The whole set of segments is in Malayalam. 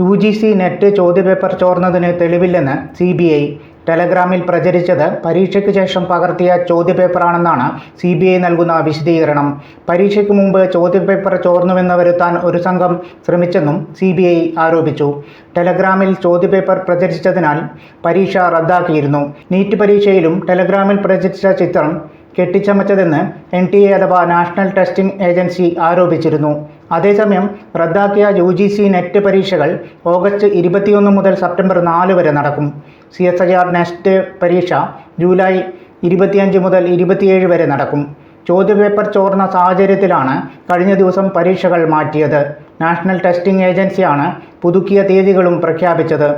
യു ജി സി നെറ്റ് ചോദ്യപേപ്പർ ചോർന്നതിന് തെളിവില്ലെന്ന് സി ബി ഐ. ടെലഗ്രാമിൽ പ്രചരിച്ചത് പരീക്ഷയ്ക്ക് ശേഷം പകർത്തിയ ചോദ്യപേപ്പറാണെന്നാണ് സി ബി ഐ നൽകുന്ന വിശദീകരണം. പരീക്ഷയ്ക്ക് മുമ്പ് ചോദ്യപേപ്പർ ചോർന്നുവെന്ന് വരുത്താൻ ഒരു സംഘം ശ്രമിച്ചെന്നും സി ബി ഐ ആരോപിച്ചു. ടെലഗ്രാമിൽ ചോദ്യപേപ്പർ പ്രചരിച്ചതിനാൽ പരീക്ഷ റദ്ദാക്കിയിരുന്നു. നീറ്റ് പരീക്ഷയിലും ടെലഗ്രാമിൽ പ്രചരിച്ച ചിത്രം കെട്ടിച്ചമച്ചതെന്ന് എൻ ടി എ അഥവാ നാഷണൽ ടെസ്റ്റിംഗ് ഏജൻസി ആരോപിച്ചിരുന്നു. അതേസമയം റദ്ദാക്കിയ യു ജി സി നെറ്റ് പരീക്ഷകൾ ഓഗസ്റ്റ് ഇരുപത്തിയൊന്ന് മുതൽ സെപ്റ്റംബർ നാല് വരെ നടക്കും. C S I R net പരീക്ഷ ജൂലൈ ഇരുപത്തിയഞ്ച് മുതൽ ഇരുപത്തിയേഴ് വരെ നടക്കും. ചോദ്യപേപ്പർ ചോർന്ന സാഹചര്യത്തിലാണ് കഴിഞ്ഞ ദിവസം പരീക്ഷകൾ മാറ്റിയത്. നാഷണൽ ടെസ്റ്റിംഗ് ഏജൻസിയാണ് പുതുക്കിയ തീയതികളും പ്രഖ്യാപിച്ചത്.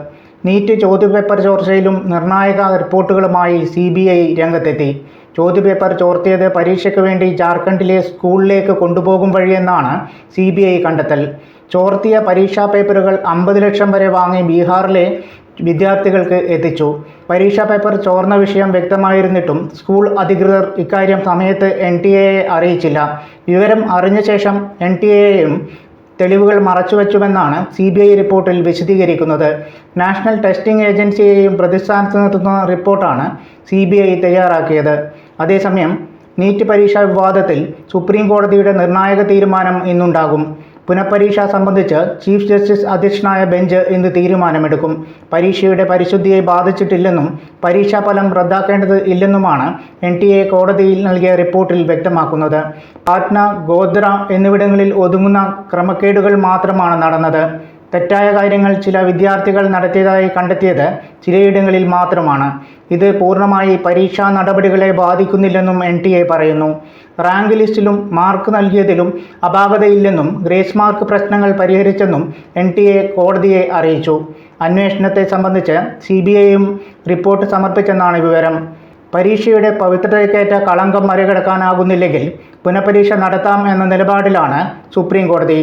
നീറ്റ് ചോദ്യപേപ്പർ ചോർച്ചയിലും നിർണായക റിപ്പോർട്ടുകളുമായി സി രംഗത്തെത്തി. ചോദ്യപേപ്പർ ചോർത്തിയത് പരീക്ഷയ്ക്ക് വേണ്ടി ജാർഖണ്ഡിലെ സ്കൂളിലേക്ക് കൊണ്ടുപോകും വഴിയെന്നാണ് സി ബി ഐ കണ്ടെത്തൽ. ചോർത്തിയ പരീക്ഷാ പേപ്പറുകൾ അമ്പത് ലക്ഷം വരെ വാങ്ങി ബീഹാറിലെ വിദ്യാർത്ഥികൾക്ക് എത്തിച്ചു. പരീക്ഷാ പേപ്പർ ചോർന്ന വിഷയം വ്യക്തമായിരുന്നിട്ടും സ്കൂൾ അധികൃതർ ഇക്കാര്യം സമയത്ത് എൻ ടി എയെ അറിയിച്ചില്ല. വിവരം അറിഞ്ഞ ശേഷം എൻ ടി എയും തെളിവുകൾ മറച്ചുവെച്ചുവെന്നാണ് സി ബി ഐ റിപ്പോർട്ടിൽ വിശദീകരിക്കുന്നത്. നാഷണൽ ടെസ്റ്റിംഗ് ഏജൻസിയെയും പ്രതിസ്ഥാനത്ത് നിർത്തുന്ന റിപ്പോർട്ടാണ് സി ബി ഐ തയ്യാറാക്കിയത്. അതേസമയം നീറ്റ് പരീക്ഷാ വിവാദത്തിൽ സുപ്രീം കോടതിയുടെ നിർണായക തീരുമാനം ഇന്നുണ്ടാകും. പുനഃപരീക്ഷ സംബന്ധിച്ച് ചീഫ് ജസ്റ്റിസ് അധ്യക്ഷനായ ബെഞ്ച് ഇന്ന് തീരുമാനമെടുക്കും. പരീക്ഷയുടെ പരിശുദ്ധിയെ ബാധിച്ചിട്ടില്ലെന്നും പരീക്ഷാഫലം റദ്ദാക്കേണ്ടത് ഇല്ലെന്നുമാണ് എൻ ടി എ കോടതിയിൽ നൽകിയ റിപ്പോർട്ടിൽ വ്യക്തമാക്കുന്നത്. പാറ്റ്ന ഗോദ്ര എന്നിവിടങ്ങളിൽ ഒതുങ്ങുന്ന ക്രമക്കേടുകൾ മാത്രമാണ് നടന്നത്. തെറ്റായ കാര്യങ്ങൾ ചില വിദ്യാർത്ഥികൾ നടത്തിയതായി കണ്ടെത്തിയത് ചിലയിടങ്ങളിൽ മാത്രമാണ്. ഇത് പൂർണമായി പരീക്ഷാ നടപടികളെ ബാധിക്കുന്നില്ലെന്നും എൻ ടി എ പറയുന്നു. റാങ്ക് ലിസ്റ്റിലും മാർക്ക് നൽകിയതിലും അപാകതയില്ലെന്നും ഗ്രേസ് മാർക്ക് പ്രശ്നങ്ങൾ പരിഹരിച്ചെന്നും എൻ ടി എ കോടതിയെ അറിയിച്ചു. അന്വേഷണത്തെ സംബന്ധിച്ച് സി ബി ഐയും റിപ്പോർട്ട് സമർപ്പിച്ചെന്നാണ് വിവരം. പരീക്ഷയുടെ പവിത്രതയ്ക്കേറ്റ കളങ്കം മറികടക്കാനാകുന്നില്ലെങ്കിൽ പുനഃപരീക്ഷ നടത്താം എന്ന നിലപാടിലാണ് സുപ്രീം കോടതി.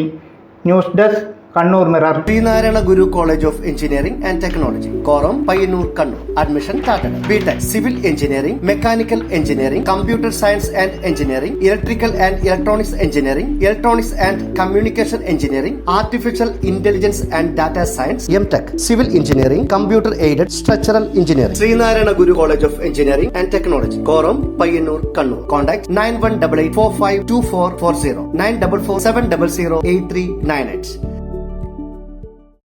News desk Kannur mirror. Sreenarayana Guru college of engineering and technology Korom Payyanur Kannur. Admission ടാറ്റഡ് B Tech civil engineering mechanical engineering computer science and engineering electrical and electronics engineering electronics and communication engineering artificial intelligence and data science M tech civil engineering computer aided structural engineering Sreenarayana Guru college of engineering and technology Korom Payyanur Kannur. Contact nine one double eight four five two four four zero nine double four seven double zero eight three nine eight.